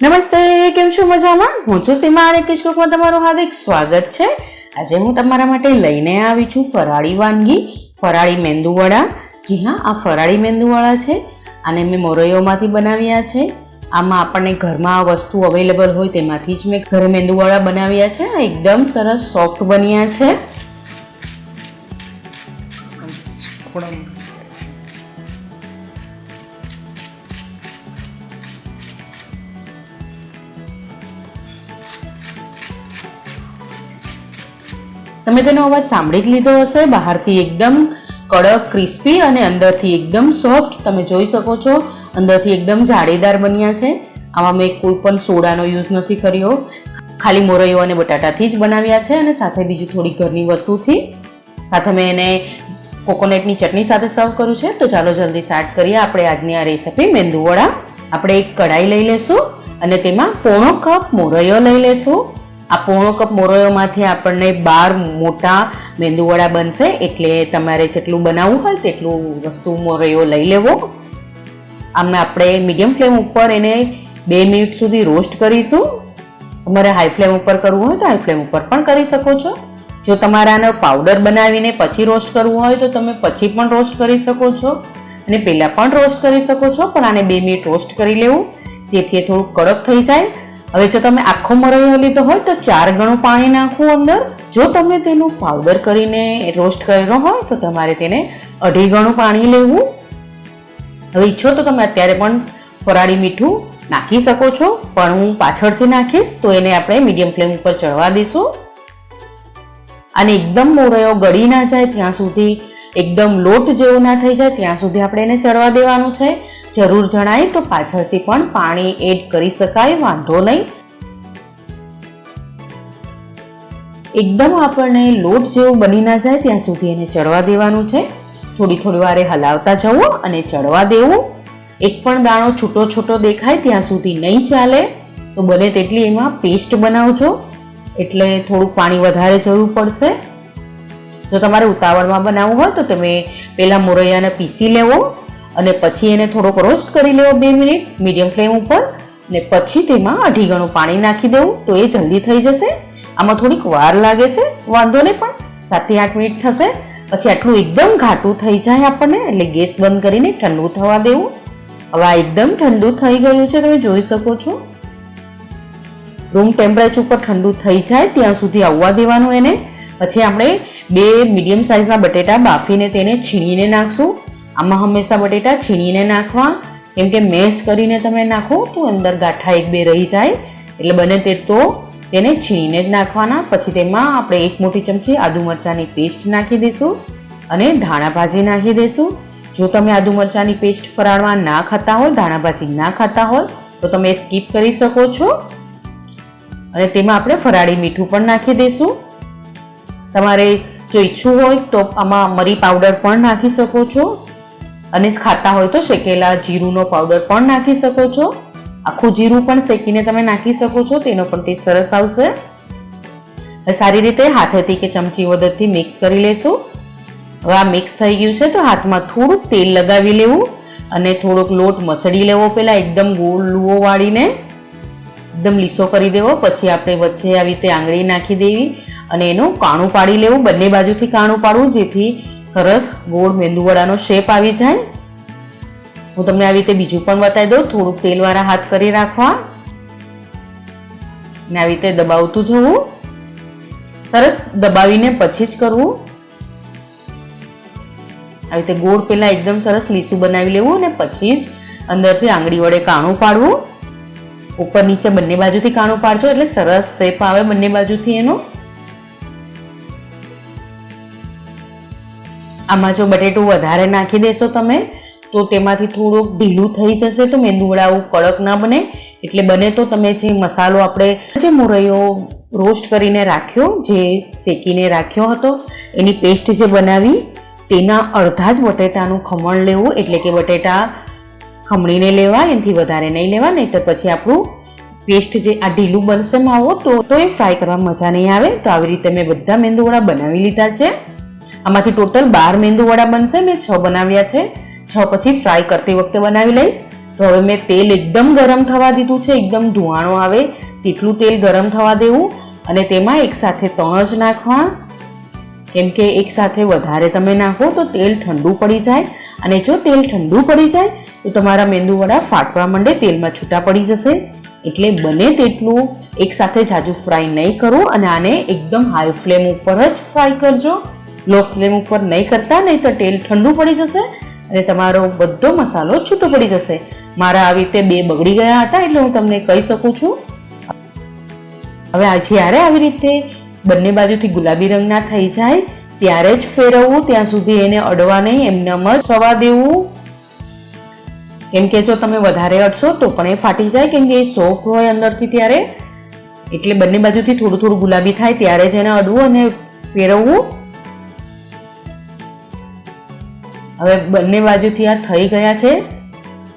નમસ્તે, કેમ છો મજામાં? હું છું સીમા અને કિચકુકમાં તમારું હાર્દિક સ્વાગત છે. આજે હું તમારા માટે લઈને આવી છું ફરાળી વાનગી, ફરાળી મેંદુવડા જી હા, આ ફરાળી મેંદુવડા છે અને મેં મોરૈયોમાંથી બનાવ્યા છે. આમાં આપણને ઘરમાં આ વસ્તુ અવેલેબલ હોય તેમાંથી જ મેં ઘરે મેંદુવડા બનાવ્યા છે. આ એકદમ સરસ, સોફ્ટ બન્યા છે. તમે તેનો અવાજ સાંભળી જ લીધો હશે. બહારથી એકદમ કડક, ક્રિસ્પી અને અંદરથી એકદમ સોફ્ટ તમે જોઈ શકો છો. અંદરથી એકદમ જાળીદાર બન્યા છે. આમાં મેં કોઈ પણ સોડાનો યુઝ નથી કર્યો. ખાલી મોરૈયો અને બટાટાથી જ બનાવ્યા છે અને સાથે બીજી થોડી ઘરની વસ્તુથી. સાથે મેં એને કોકોનટની ચટણી સાથે સર્વ કર્યું છે. તો ચાલો જલ્દી સ્ટાર્ટ કરીએ આપણે આજની આ રેસીપી મેંદુવડા આપણે એક કઢાઈ લઈ લેશું અને તેમાં પોણો કપ મોરૈયો લઈ લેશું. આ પોણો કપ મોરૈયોમાંથી આપણને બાર મોટા મેંદુવડા બનશે. એટલે તમારે જેટલું બનાવવું હોય તેટલું વસ્તુ મોરૈયો લઈ લેવો. આમને આપણે મીડિયમ ફ્લેમ ઉપર એને બે મિનિટ સુધી રોસ્ટ કરીશું. તમારે હાઈ ફ્લેમ ઉપર કરવું હોય તો હાઈ ફ્લેમ ઉપર પણ કરી શકો છો. જો તમારે આનો પાવડર બનાવીને પછી રોસ્ટ કરવું હોય તો તમે પછી પણ રોસ્ટ કરી શકો છો. અને પહેલાં પણ રોસ્ટ કરી શકો છો, પણ આને બે મિનિટ રોસ્ટ કરી લેવું. જેથી એ થોડું કડક થઈ જાય. હવે જો તમે આખો મરૈયો લીધો હોય તો ચાર ગણું પાણી નાખવું અંદર. જો તમે તેનું પાવડર કરીને રોસ્ટ કરેલો હોય તો તમારે તેને અઢી ગણું પાણી લેવું. હવે ઈચ્છો તો તમે અત્યારે પણ ફરાળી મીઠું નાખી શકો છો, પણ હું પાછળથી નાખીશ તો એને આપણે મીડિયમ ફ્લેમ ઉપર ચડવા દઈશું. અને એકદમ મોરૈયો ગળી ના જાય ત્યાં સુધી એકદમ લોટ જેવું ના થઈ જાય, ત્યાં સુધી આપણે એને ચડવા દેવાનું છે. જરૂર જણાય તો પાછળથી પણ પાણી એડ કરી શકાય, વાંધો નહીં. એકદમ આપણને લોટ જેવું બની ના જાય, ત્યાં સુધી એને ચડવા દેવાનું છે. થોડી થોડી વારે હલાવતા જવું અને ચડવા દેવું. એક પણ દાણો છૂટો છૂટો દેખાય, ત્યાં સુધી નહીં ચાલે. તો બને તેટલી એમાં પેસ્ટ બનાવજો. એટલે થોડુંક પાણી વધારે જરૂર પડશે. જો તમારે ઉતાવળમાં બનાવવું હોય તો તમે પહેલાં મોરૈયાને પીસી લેવો અને પછી એને થોડોક રોસ્ટ કરી લેવો બે મિનિટ મીડિયમ ફ્લેમ ઉપર ને પછી તેમાં અઢી ગણું પાણી નાખી દેવું તો એ જલ્દી થઈ જશે. આમાં થોડીક વાર લાગે છે, વાંધો નહીં પણ સાતથી આઠ મિનિટ થશે. પછી આટલું એકદમ ઘાટું થઈ જાય આપણને એટલે ગેસ બંધ કરીને ઠંડુ થવા દેવું. હવે આ એકદમ ઠંડુ થઈ ગયું છે, તમે જોઈ શકો છો. રૂમ ટેમ્પરેચર ઉપર ઠંડુ થઈ જાય ત્યાં સુધી આવવા દેવાનું એને. પછી આપણે બે મીડિયમ સાઇઝના બટેટા બાફીને તેને છીણીને નાખશું. આમાં હંમેશા બટેટા છીણીને નાખવા. કેમ કે મેશ કરીને તમે નાખો તો અંદર ગાંઠા એક બે રહી જાય. એટલે બને તે તો તેને છીણીને જ નાખવાના. પછી તેમાં આપણે એક મોટી ચમચી આદુ મરચાંની પેસ્ટ નાખી દઈશું અને ધાણા ભાજી નાખી દઈશું. જો તમે આદુ મરચાંની પેસ્ટ ફરાળમાં ના ખાતા હોય, ધાણા ભાજી ના ખાતા હોય, તો તમે સ્કીપ કરી શકો છો. અને તેમાં આપણે ફરાળી મીઠું પણ નાખી દઈશું. તમારે જો ઈચ્છવું હોય તો આમાં મરી પાવડર પણ નાખી શકો છો. અને ખાતા હોય તો શેકેલા જીરુંનો પાવડર પણ નાખી શકો છો. આખું જીરું પણ શેકીને તમે નાખી શકો છો, તેનો પણ ટેસ્ટ સરસ આવશે. સારી રીતે હાથેથી કે ચમચી મદદથી મિક્સ કરી લેશું. હવે આ મિક્સ થઈ ગયું છે, તો હાથમાં થોડુંક તેલ લગાવી લેવું અને થોડોક લોટ મસળી લેવો પહેલાં, એકદમ ગોળ લુઓ વાળીને. એકદમ લીસો કરી દેવો, પછી આપણે વચ્ચે આવી રીતે આંગળી નાખી દેવી. અને એનું કાણું પાડી લેવું, બંને બાજુથી કાણું પાડવું, જેથી સરસ ગોળ મેંદુવડાનો શેપ આવી જાય. હું તમને આવી રીતે બીજું પણ બતાવી દઉં. થોડુંક તેલવાળા હાથ કરી રાખવા. ને આવી રીતે દબાવતું જવું. સરસ દબાવીને પછી જ કરવું. આવી રીતે ગોળ પહેલાં એકદમ સરસ લીસું બનાવી લેવું અને પછી જ અંદરથી આંગળી વડે કાણું પાડવું. ઉપર નીચે બંને બાજુથી કાણું પાડજો એટલે સરસ શેપ આવે બંને બાજુથી એનો. આમાં જો બટેટું વધારે નાખી દેશો તમે, તો તેમાંથી થોડુંક ઢીલું થઈ જશે તો મેંદુવડાવું કડક ના બને. એટલે બને તો તમે જે મસાલો આપણે જે મોરૈયો રોસ્ટ કરીને રાખ્યો, જે શેકીને રાખ્યો હતો, એની પેસ્ટ જે બનાવી, તેના અડધા જ બટેટાનું ખમણ લેવું, એટલે કે બટેટા ખમણીને લેવા, એનાથી વધારે નહીં લેવા નહીં તો પછી આપણું પેસ્ટ જે આ ઢીલું બનશે માવો, તો તો એ ફ્રાય કરવા મજા નહીં આવે. તો આવી રીતે મેં બધા મેંદુવડા બનાવી લીધા છે. આમાંથી ટોટલ બાર મેંદુવડા બનશે. મેં છ બનાવ્યા છે. છ પછી ફ્રાય કરતી વખતે બનાવી લઈશ. તો હવે મેં તેલ એકદમ ગરમ થવા દીધું છે. એકદમ ધુવાણો આવે તેટલું તેલ ગરમ થવા દેવું અને તેમાં એકસાથે ત્રણ જ નાખવા. કેમ કે એકસાથે વધારે તમે નાખો તો તેલ ઠંડુ પડી જાય. અને જો તેલ ઠંડુ પડી જાય, તો તમારા મેંદુવડા ફાટવા માંડે, તેલમાં છૂટા પડી જશે. એટલે બને તેટલું. એકસાથે જાજુ ફ્રાય નહીં કરો અને આને એકદમ હાઈ ફ્લેમ ઉપર જ ફ્રાય કરજો. લો ફ્લેમ ઉપર નહીં કરતા, નહીં તો તેલ ઠંડુ પડી જશે અને તમારો બધો મસાલો છૂટો પડી જશે. મારા આવી રીતે બે બગડી ગયા હતા એટલે હું તમને કહી શકું છું. હવે આ જ્યારે આવી રીતે બંને બાજુથી ગુલાબી રંગના થઈ જાય, ત્યારે જ ફેરવવું, ત્યાં સુધી એને અડવા નહીં એમનેમ જ થવા દેવું. કેમ કે જો તમે વધારે અડશો તો પણ એ ફાટી જાય, કેમ કે એ સોફ્ટ હોય અંદરથી ત્યારે. એટલે બંને બાજુથી થોડું થોડું ગુલાબી થાય, ત્યારે જ એને અડવું અને ફેરવવું. હવે બંને બાજુથી આ થઈ ગયા છે.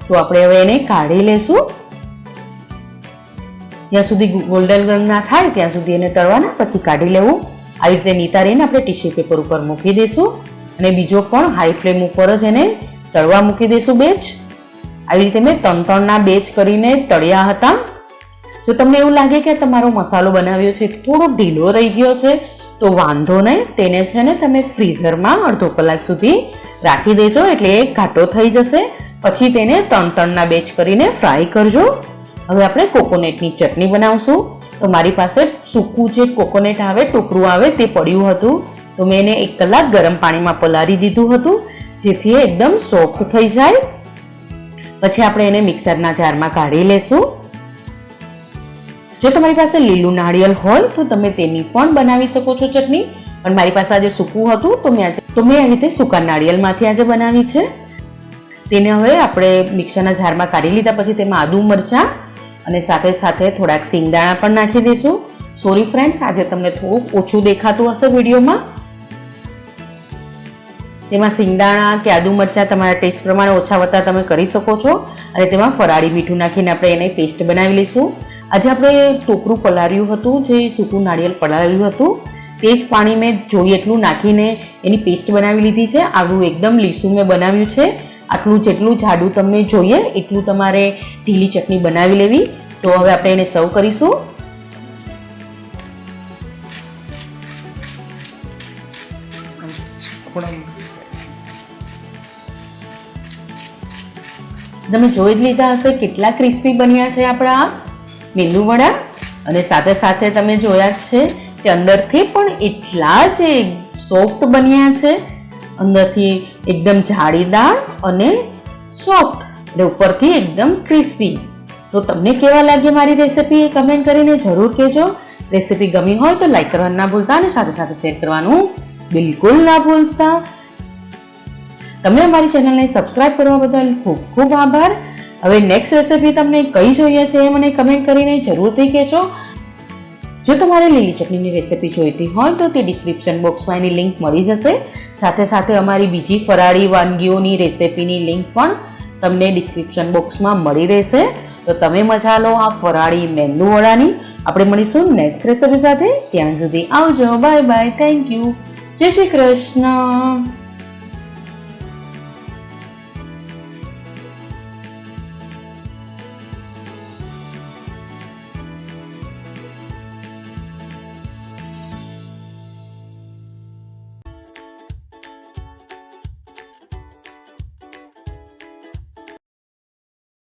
તો આપણે હવે એને કાઢી લેશું. જ્યાં સુધી ગોલ્ડન રંગ ના થાય ત્યાં સુધી એને તળવાના, પછી કાઢી લેવું. આવી રીતે નીતારીને આપણે ટીશ્યુ પેપર ઉપર મૂકી દઈશું અને બીજો પણ હાઈ ફ્લેમ ઉપર જ એને તળવા મૂકી દઈશું બેચ. આવી રીતે મેં ત્રણ ત્રણના બેચ કરીને તળ્યા હતા. જો તમને એવું લાગે કે તમારો મસાલો બનાવ્યો છે થોડો ઢીલો રહી ગયો છે તો વાંધો નહીં, તેને છે ને તમે ફ્રીઝરમાં અડધો કલાક સુધી રાખી દેજો, એટલે એ ઘાટો થઈ જશે. પછી તેને ત્રણ ત્રણના બેચ કરીને ફ્રાય કરજો. હવે આપણે કોકોનેટની ચટણી બનાવશું. તો મારી પાસે સૂકું જે કોકોનેટ આવે ટોકરું આવે, તે પડ્યું હતું. તો મેં એને એક કલાક ગરમ પાણીમાં પલાળી દીધું હતું, જેથી એ એકદમ સોફ્ટ થઈ જાય. પછી આપણે એને મિક્સરના જારમાં કાઢી લેશું. જો તમારી પાસે લીલું નાળિયેર હોય, તો તમે તેની પણ બનાવી શકો છો ચટણી. પણ મારી પાસે આજે સૂકું હતું, તો મેં આજે તો મેં આ રીતે સૂકા નાળિયેરમાંથી આજે બનાવી છે. તેને હવે આપણે મિક્સરના જારમાં કાઢી લીધા પછી તેમાં આદુ મરચાં અને સાથે સાથે થોડાક સિંગદાણા પણ નાખી દઈશું. સોરી ફ્રેન્ડ્સ આજે તમને થોડુંક ઓછું દેખાતું હશે વિડીયોમાં. તેમાં સિંગદાણા કે આદુ મરચાં તમારા ટેસ્ટ પ્રમાણે ઓછા વત્તા તમે કરી શકો છો. અને તેમાં ફરાળી મીઠું નાખીને આપણે એને પેસ્ટ બનાવી લઈશું. આજે આપણે ટોકરું પલાળ્યું હતું, જે સૂકું નાળિયેર પલાળ્યું હતું. તે જ પાણી મેં જોઈએ એટલું નાખીને એની પેસ્ટ બનાવી લીધી છે. આવું એકદમ લીસું મેં બનાવ્યું છે. આટલું જેટલું જાડું તમને જોઈએ, એટલું તમારે ઢીલી ચટણી બનાવી લેવી. તો હવે આપણે એને સર્વ કરીશું. તમે જોઈ જ લીધા હશે કેટલા ક્રિસ્પી બન્યા છે આપણા. આ મેંદુ વડા અને સાથે સાથે તમે જોયા જ છે કે અંદરથી પણ એટલા જ સોફ્ટ બન્યા છે. અંદરથી એકદમ જાળીદાર અને સોફ્ટ અને ઉપરથી એકદમ ક્રિસ્પી. તો તમને કેવા લાગે મારી રેસિપી એ કમેન્ટ કરીને જરૂર કહેજો. રેસિપી ગમી હોય તો લાઈક કરવાનું ના ભૂલતા અને સાથે સાથે શેર કરવાનું બિલકુલ ના ભૂલતા. તમે અમારી ચેનલને સબસ્ક્રાઈબ કરવા બદલ ખૂબ ખૂબ આભાર. હવે નેક્સ્ટ રેસિપી તમને કઈ જોઈએ છે એ મને કમેન્ટ કરીને જરૂરથી કહેજો. જો તમારે લીલી ચટણીની રેસિપી જોઈતી હોય તો તે ડિસ્ક્રિપ્શન બોક્સમાં એની લિંક મળી જશે. સાથે સાથે અમારી બીજી ફરાળી વાનગીઓની રેસિપીની લિંક પણ તમને ડિસ્ક્રિપ્શન બોક્સમાં મળી રહેશે. તો તમે મજા લો આ ફરાળી મેંદુ વડાની. આપણે મળીશું નેક્સ્ટ રેસિપી સાથે. ત્યાં સુધી આવજો. બાય બાય થેન્ક યુ જય શ્રી કૃષ્ણ.